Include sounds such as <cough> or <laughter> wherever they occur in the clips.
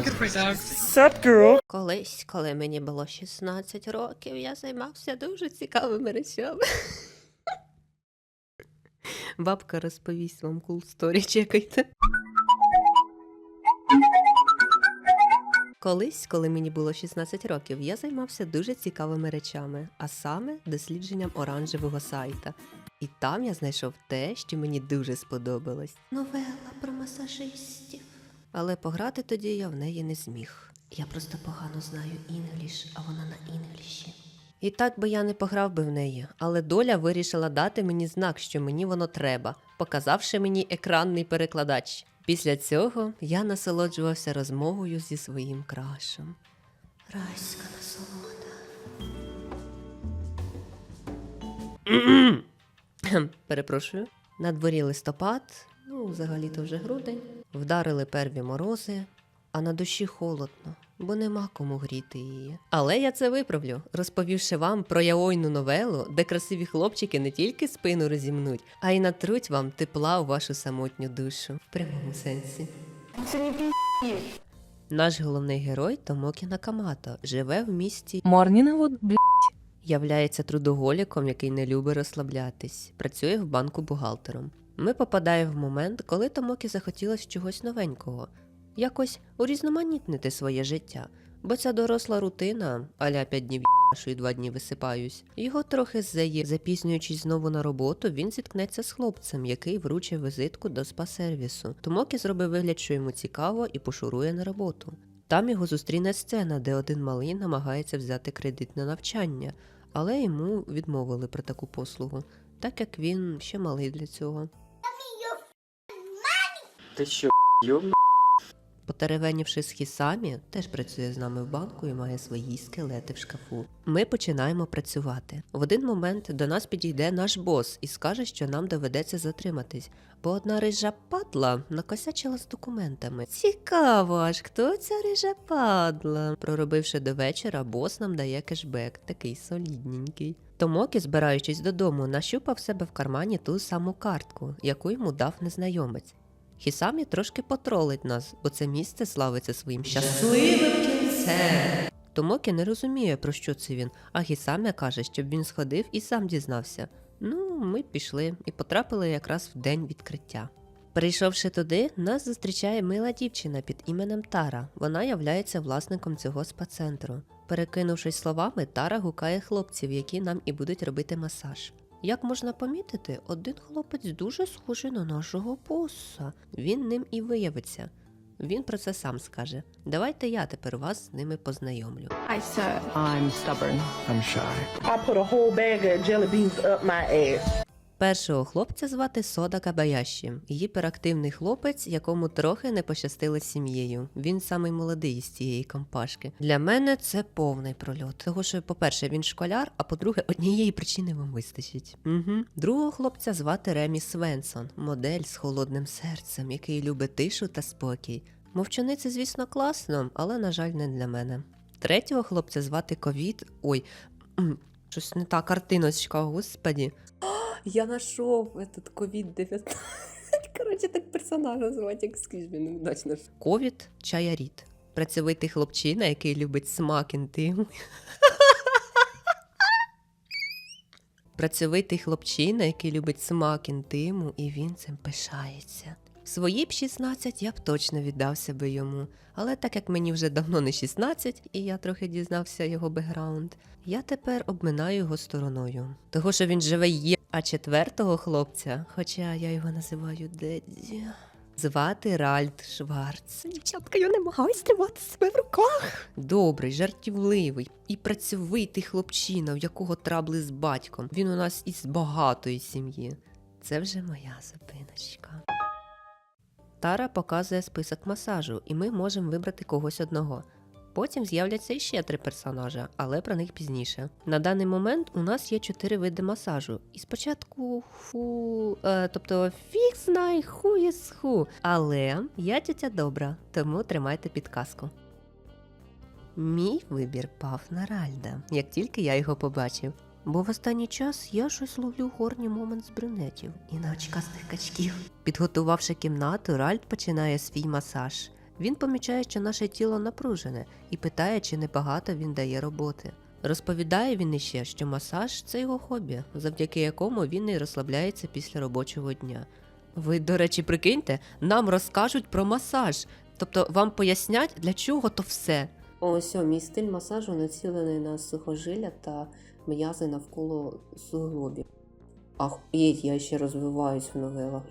Sup, girl? Колись, коли мені було 16 років, я займався дуже цікавими речами. <laughs> Бабка розповість вам cool story, чекайте. Колись, коли мені було 16 років, я займався дуже цікавими речами, а саме дослідженням оранжевого сайта. І там я знайшов те, що мені дуже сподобалось. Новела про масажистів. Але пограти тоді я в неї не зміг. Я просто погано знаю інгліш, а вона на інгліші. І так би я не пограв би в неї, але доля вирішила дати мені знак, що мені воно треба, показавши мені екранний перекладач. Після цього я насолоджувався розмовою зі своїм крашем. Райська насолода. Перепрошую. На дворі листопад, ну, взагалі-то вже грудень, вдарили перві морози, а на душі холодно, бо нема кому гріти її. Але я це виправлю, розповівши вам про яойну новелу, де красиві хлопчики не тільки спину розімнуть, а й натруть вам тепла у вашу самотню душу. В прямому сенсі. Наш головний герой Томокі Накамато живе в місті Морнінвуд, бл... Являється трудоголіком, який не любить розслаблятись, працює в банку бухгалтером. Ми попадаємо в момент, коли Томокі захотілось чогось новенького, якось урізноманітнити своє життя, бо ця доросла рутина, аля 5 днів і 2 дні висипаюсь, його трохи зеє. Запізнюючись знову на роботу, він зіткнеться з хлопцем, який вручив визитку до спа-сервісу. Томокі зробив вигляд, що йому цікаво, і пошурує на роботу. Там його зустріне сцена, де один малий намагається взяти кредит на навчання, але йому відмовили про таку послугу, так як він ще малий для цього. Ти що, йобну? Потеревенівши з Хісамі, теж працює з нами в банку і має свої скелети в шкафу. Ми починаємо працювати. В один момент до нас підійде наш бос і скаже, що нам доведеться затриматись, бо одна рижа падла накосячила з документами. Цікаво, аж хто ця рижа падла? Проробивши до вечора, бос нам дає кешбек, такий солідненький. Томокі, збираючись додому, нащупав себе в кармані ту саму картку, яку йому дав незнайомець. Хісамі трошки потролить нас, бо це місце славиться своїм щасливим кінцем. Томокі не розуміє, про що це він, а Хісамі каже, щоб він сходив і сам дізнався. Ну, ми пішли і потрапили якраз в день відкриття. Прийшовши туди, нас зустрічає мила дівчина під іменем Тара. Вона являється власником цього спа-центру. Перекинувшись словами, Тара гукає хлопців, які нам і будуть робити масаж. Як можна помітити, один хлопець дуже схожий на нашого боса. Він ним і виявиться. Він про це сам скаже. Давайте я тепер вас з ними познайомлю. Hi, sir. I'm stubborn. I'm shy. I put a whole bag of jelly beans up my ass. Першого хлопця звати Сода Кабаяші, гіперактивний хлопець, якому трохи не пощастило з сім'єю. Він самий молодий із цієї компашки. Для мене це повний прольот. Того, що, по-перше, він школяр, а по-друге, однієї причини вам вистачить. Угу. Другого хлопця звати Ремі Свенсон, модель з холодним серцем, який любить тишу та спокій. Мовчаниця, звісно, класно, але, на жаль, не для мене. Третього хлопця звати Ковід. Ой, <clears throat> щось не та картиночка, господі. Я нашов этот COVID-19. <laughs> Коротше, так персонажа звати, як скажіть мені удачно. Ковід чаяріт. Працьовитий хлопчина, який любить смак інтиму. <laughs> Працьовитий хлопчина, який любить смак інтиму, і він цим пишається. Свої б 16 я б точно віддався би йому. Але так як мені вже давно не 16, і я трохи дізнався його бекграунд, я тепер обминаю його стороною. Того, що він живе є, а четвертого хлопця, хоча я його називаю Дедзі, звати Ральд Шварц. Дівчатка, я намагаюсь тримати себе в руках. Добрий, жартівливий і працьовитий хлопчина, в якого трабли з батьком. Він у нас із багатої сім'ї. Це вже моя зупиночка. Тара показує список масажу, і ми можемо вибрати когось одного. Потім з'являться іще три персонажа, але про них пізніше. На даний момент у нас є чотири види масажу. І спочатку ху, е, тобто фіг знай ху єс ху. Але я тітя добра, тому тримайте підказку. Мій вибір пав на Ральда, як тільки я його побачив. Бо в останній час я щось ловлю горній момент з брюнетів і на очкастих качків. Підготувавши кімнату, Ральд починає свій масаж. Він помічає, що наше тіло напружене, і питає, чи небагато він дає роботи. Розповідає він іще, що масаж це його хобі, завдяки якому він і розслабляється після робочого дня. Ви, до речі, прикиньте, нам розкажуть про масаж, тобто вам пояснять, для чого то все. Ось о, мій стиль масажу націлений на сухожилля та м'язи навколо суглобів. Ахуєть, я ще розвиваюсь в новелах.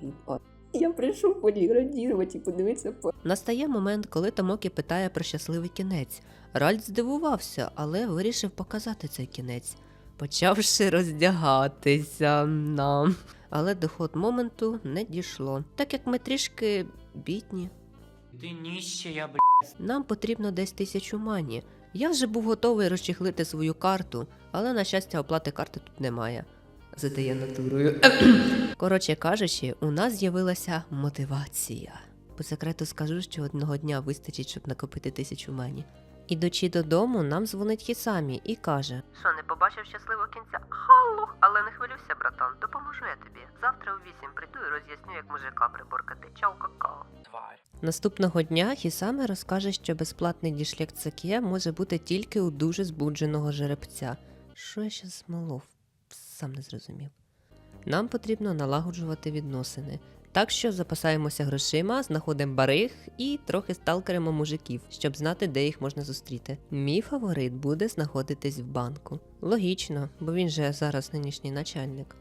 Я прийшов поліградірувати і подивитися по. Настає момент, коли Тамокі питає про щасливий кінець. Ральд здивувався, але вирішив показати цей кінець, почавши роздягатися нам. Але до ход моменту не дійшло, так як ми трішки бідні. Ти ніщая, б***. Нам потрібно десь тисячу мані. Я вже був готовий розчехлити свою карту, але, на щастя, оплати карти тут немає. Задає натурою. Коротше кажучи, у нас з'явилася мотивація. По секрету скажу, що одного дня вистачить, щоб накопити тисячу мані. Ідучи додому, нам дзвонить Хісамі і каже: Що, не побачив щасливого кінця? Халло, але не хвилюйся, братан, допоможу я тобі. Завтра у вісім прийду і роз'ясню, як мужика приборкати. Чау, какао. Тварь. Наступного дня Хісаме розкаже, що безплатний дішлект Саке може бути тільки у дуже збудженого жеребця. Що я ще змолов? Сам не зрозумів. Нам потрібно налагоджувати відносини. Так що запасаємося грошима, знаходимо бариг і трохи сталкеримо мужиків, щоб знати, де їх можна зустріти. Мій фаворит буде знаходитись в банку. Логічно, бо він же зараз нинішній начальник.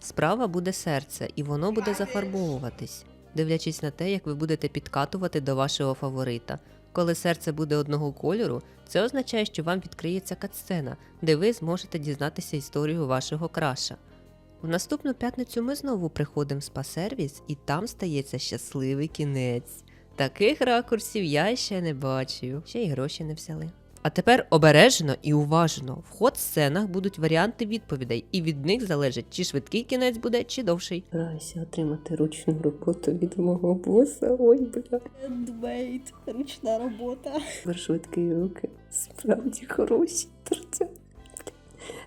Справа буде серце, і воно буде зафарбовуватись, дивлячись на те, як ви будете підкатувати до вашого фаворита. Коли серце буде одного кольору, це означає, що вам відкриється катсцена, де ви зможете дізнатися історію вашого краша. В наступну п'ятницю ми знову приходимо в спа-сервіс, і там стається щасливий кінець. Таких ракурсів я ще не бачив, ще й гроші не взяли. А тепер обережно і уважно. В ход сценах будуть варіанти відповідей, і від них залежить, чи швидкий кінець буде, чи довший. Стараюся отримати ручну роботу від мого боса. Ой, бля. Handmade, ручна робота. Швидкі руки. Справді хороші тертя.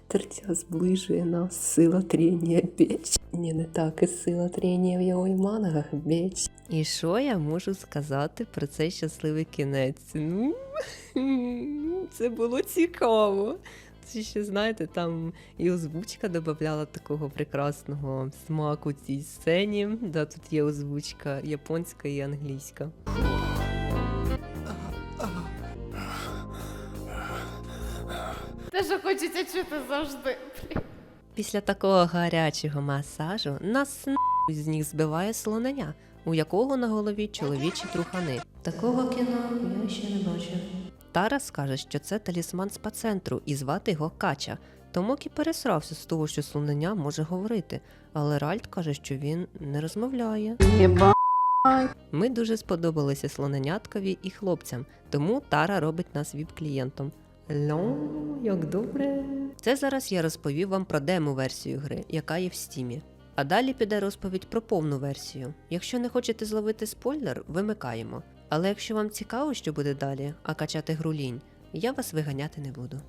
Тертя зближує нас сила трення біч. Ні, не так і сила трення в його мангах біч. І що я можу сказати про цей щасливий кінець? Ну, <laughs> це було цікаво. Це ще, знаєте, там і озвучка додавала такого прекрасного смаку цій сцені. Да, тут є озвучка японська і англійська. Те, що хочеться чути завжди. Після такого гарячого масажу нас нахуй з ніг збиває слонення, у якого на голові чоловічі трухани. Такого кіно я ще не бачив. Тара скаже, що це талісман спа-центру і звати його Кача. Томокі пересрався з того, що слонення може говорити, але Ральд каже, що він не розмовляє. Ми дуже сподобалися слоненяткові і хлопцям, тому Тара робить нас віп-клієнтом. Ло, як добре. Це зараз я розповів вам про демо-версію гри, яка є в стімі. А далі піде розповідь про повну версію. Якщо не хочете зловити спойлер, вимикаємо. Але якщо вам цікаво, що буде далі, а качати гру лінь, я вас виганяти не буду.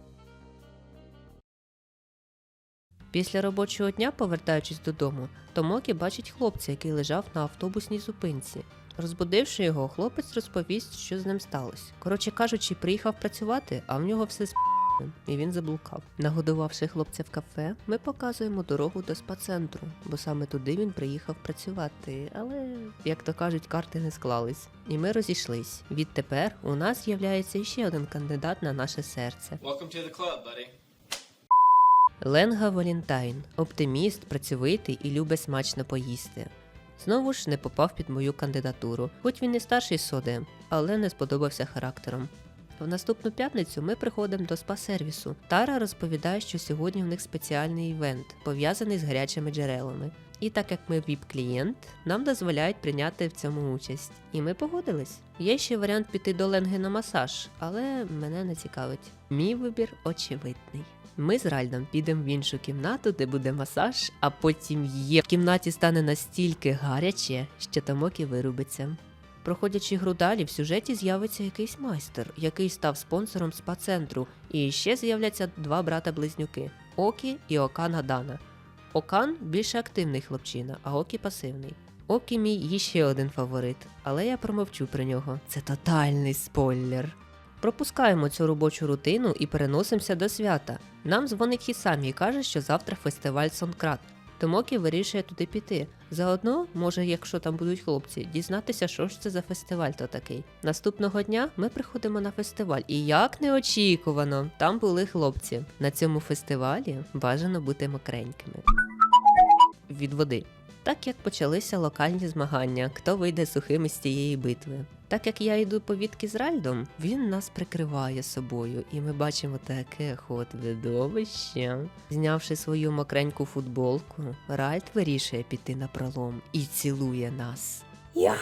Після робочого дня, повертаючись додому, Томокі бачить хлопця, який лежав на автобусній зупинці. Розбудивши його, хлопець розповість, що з ним сталося. Коротше кажучи, приїхав працювати, а в нього все з і він заблукав. Нагодувавши хлопця в кафе, ми показуємо дорогу до спа-центру, бо саме туди він приїхав працювати. Але, як то кажуть, карти не склались. І ми розійшлись. Відтепер у нас з'являється ще один кандидат на наше серце. Welcome to the club, buddy. Ленга Валентайн, оптиміст, працьовитий і любить смачно поїсти. Знову ж не попав під мою кандидатуру, хоч він і старший соди, але не сподобався характером. В наступну п'ятницю ми приходимо до спа-сервісу. Тара розповідає, що сьогодні в них спеціальний івент, пов'язаний з гарячими джерелами. І так як ми віп-клієнт, нам дозволяють прийняти в цьому участь. І ми погодились. Є ще варіант піти до Ленги на масаж, але мене не цікавить. Мій вибір очевидний. Ми з Ральдом підемо в іншу кімнату, де буде масаж, а потім є. В кімнаті стане настільки гаряче, що Тамокі вирубиться. Проходячи гру далі, в сюжеті з'явиться якийсь майстер, який став спонсором спа-центру, і ще з'являться два брата-близнюки Окі і Окан Гадана. Окан більше активний хлопчина, а Окі пасивний. Окі мій є ще один фаворит, але я промовчу про нього. Це тотальний спойлер. Пропускаємо цю робочу рутину і переносимося до свята. Нам дзвонить Хісамі і каже, що завтра фестиваль Сонкрат. Томокі вирішує туди піти. Заодно, може, якщо там будуть хлопці, дізнатися, що ж це за фестиваль то такий. Наступного дня ми приходимо на фестиваль, і як неочікувано, там були хлопці. На цьому фестивалі бажано бути мокренькими. Від води. Так як почалися локальні змагання, хто вийде сухим із цієї битви. Так як я йду по відки з Ральдом, він нас прикриває собою, і ми бачимо таке ход видовище. Знявши свою мокреньку футболку, Ральд вирішує піти на пролом і цілує нас. Yes!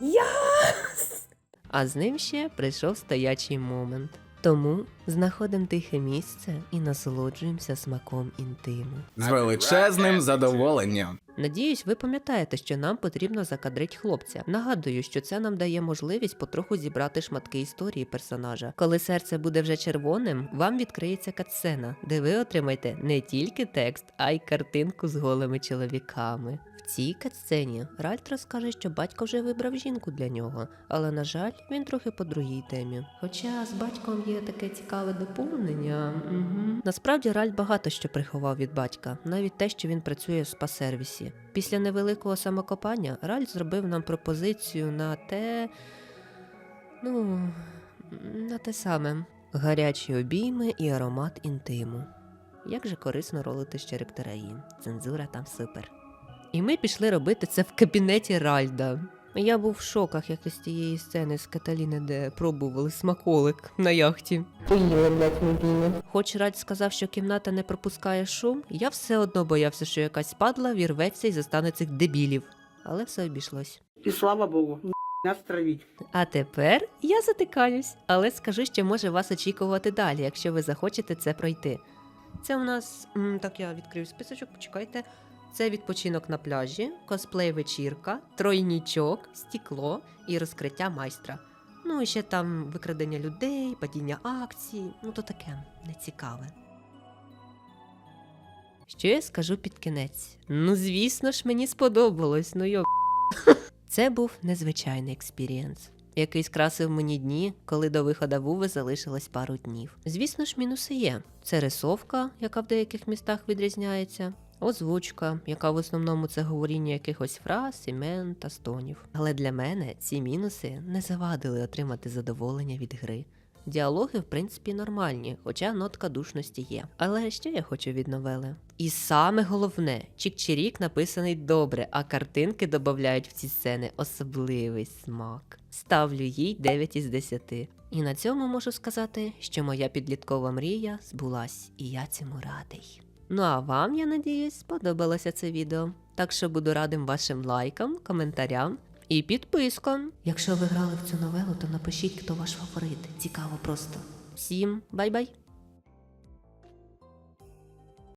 Yes! А з ним ще прийшов стоячий момент. Тому знаходимо тихе місце і насолоджуємося смаком інтиму. З величезним задоволенням. Надіюсь, ви пам'ятаєте, що нам потрібно закадрить хлопця. Нагадую, що це нам дає можливість потроху зібрати шматки історії персонажа. Коли серце буде вже червоним, вам відкриється катсцена, де ви отримаєте не тільки текст, а й картинку з голими чоловіками. Цій катсцені Ральт розкаже, що батько вже вибрав жінку для нього, але на жаль, він трохи по другій темі. Хоча з батьком є таке цікаве доповнення. Угу. Насправді Ральт багато що приховав від батька, навіть те, що він працює в спа-сервісі. Після невеликого самокопання Ральт зробив нам пропозицію на те. Ну, на те саме. Гарячі обійми і аромат інтиму. Як же корисно ролити з черептераї. Цензура там супер. І ми пішли робити це в кабінеті Ральда. Я був в шоках як із тієї сцени з Каталіни, де пробували смаколик на яхті. Хоч Ральд сказав, що кімната не пропускає шум, я все одно боявся, що якась падла вірветься і застане цих дебілів. Але все обійшлось. И слава богу, нас травить. А тепер я затикаюсь, але скажу, що може вас очікувати далі, якщо ви захочете це пройти. Це у нас так я відкрию списочок, почекайте. Це відпочинок на пляжі, косплей вечірка, тройнічок, стікло і розкриття майстра. Ну і ще там викрадення людей, падіння акцій, ну то таке нецікаве. Що я скажу під кінець? Ну, звісно ж, мені сподобалось, ну йо. <laughs> Це був незвичайний експірієнс, який скрасив мені дні, коли до виходу Вуви залишилось пару днів. Звісно ж, мінуси є. Це рисовка, яка в деяких містах відрізняється. Озвучка, яка в основному це говоріння якихось фраз, імен та стонів. Але для мене ці мінуси не завадили отримати задоволення від гри. Діалоги, в принципі, нормальні, хоча нотка душності є. Але що я хочу від новели? І саме головне, Чік-Чирік написаний добре, а картинки додають в ці сцени особливий смак. Ставлю їй 9 із 10. І на цьому можу сказати, що моя підліткова мрія збулась, і я цьому радий. Ну а вам, я надіюсь, сподобалося це відео. Так що буду радим вашим лайкам, коментарям і підпискам. Якщо ви грали в цю новелу, то напишіть, хто ваш фаворит. Цікаво просто. Всім бай-бай!